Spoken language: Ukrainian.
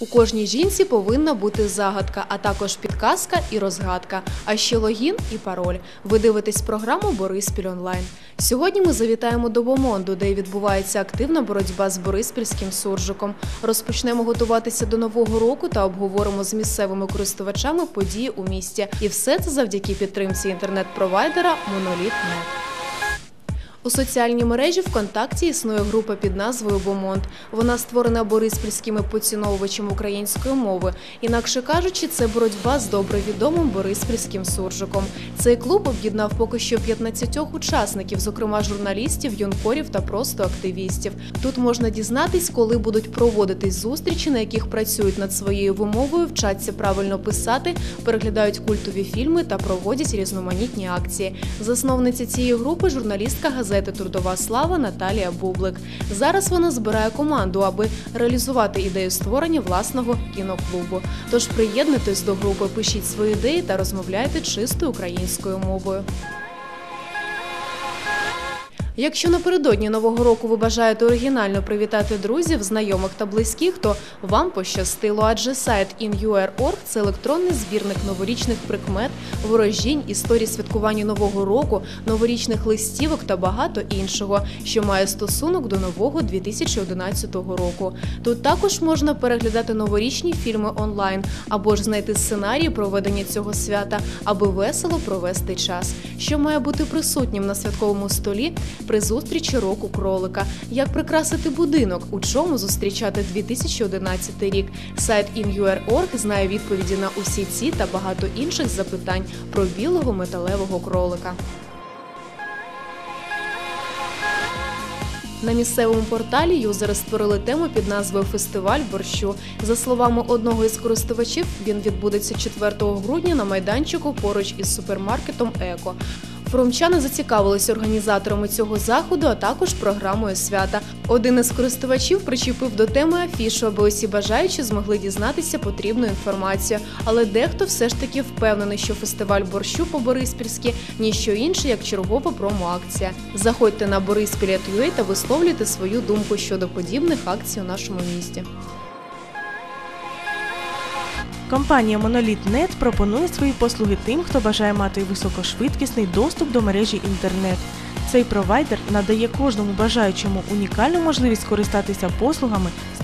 У кожній жінці повинна бути загадка, а також підказка і розгадка, а ще логін і пароль. Ви дивитесь програму Бориспіль онлайн. Сьогодні ми завітаємо до Бомонду, де відбувається активна боротьба з бориспільським суржиком. Розпочнемо готуватися до нового року та обговоримо з місцевими користувачами події у місті. І все це завдяки підтримці інтернет-провайдера Моноліт.нет. У соціальній мережі ВКонтакті існує група під назвою Бомонд. Вона створена бориспільськими поціновувачами української мови. Інакше кажучи, це боротьба з добре відомим бориспільським суржиком. Цей клуб об'єднав поки що 15 учасників, зокрема журналістів, юнкорів та просто активістів. Тут можна дізнатись, коли будуть проводитись зустрічі, на яких працюють над своєю вимовою, вчаться правильно писати, переглядають культові фільми та проводять різноманітні акції. Засновниця цієї групи журналістка газети Трудова слава Наталія Бублик. Зараз вона збирає команду, аби реалізувати ідею створення власного кіноклубу. Тож приєднуйтесь до групи, пишіть свої ідеї та розмовляйте чистою українською мовою. Якщо напередодні нового року ви бажаєте оригінально привітати друзів, знайомих та близьких, то вам пощастило, адже сайт InUR.org – це електронний збірник новорічних прикмет, ворожінь, історій святкування нового року, новорічних листівок та багато іншого, що має стосунок до нового 2011 року. Тут також можна переглядати новорічні фільми онлайн або ж знайти сценарії проведення цього свята, аби весело провести час, що має бути присутнім на святковому столі при зустрічі року кролика, як прикрасити будинок, у чому зустрічати 2011 рік. Сайт InUR.org знає відповіді на усі ці та багато інших запитань про білого металевого кролика. На місцевому порталі юзери створили тему під назвою Фестиваль борщу. За словами одного із користувачів, він відбудеться 4 грудня на майданчику поруч із супермаркетом Еко. Форумчани зацікавилися організаторами цього заходу, а також програмою свята. Один із користувачів причепив до теми афішу, аби усі бажаючі змогли дізнатися потрібну інформацію. Але дехто все ж таки впевнений, що фестиваль борщу по Бориспільськи ніщо інше, як чергова промо-акція. Заходьте на Бориспіль.ua та висловлюйте свою думку щодо подібних акцій у нашому місті. Компанія Monolith.net пропонує свої послуги тим, хто бажає мати високошвидкісний доступ до мережі інтернет. Цей провайдер надає кожному бажаючому унікальну можливість скористатися послугами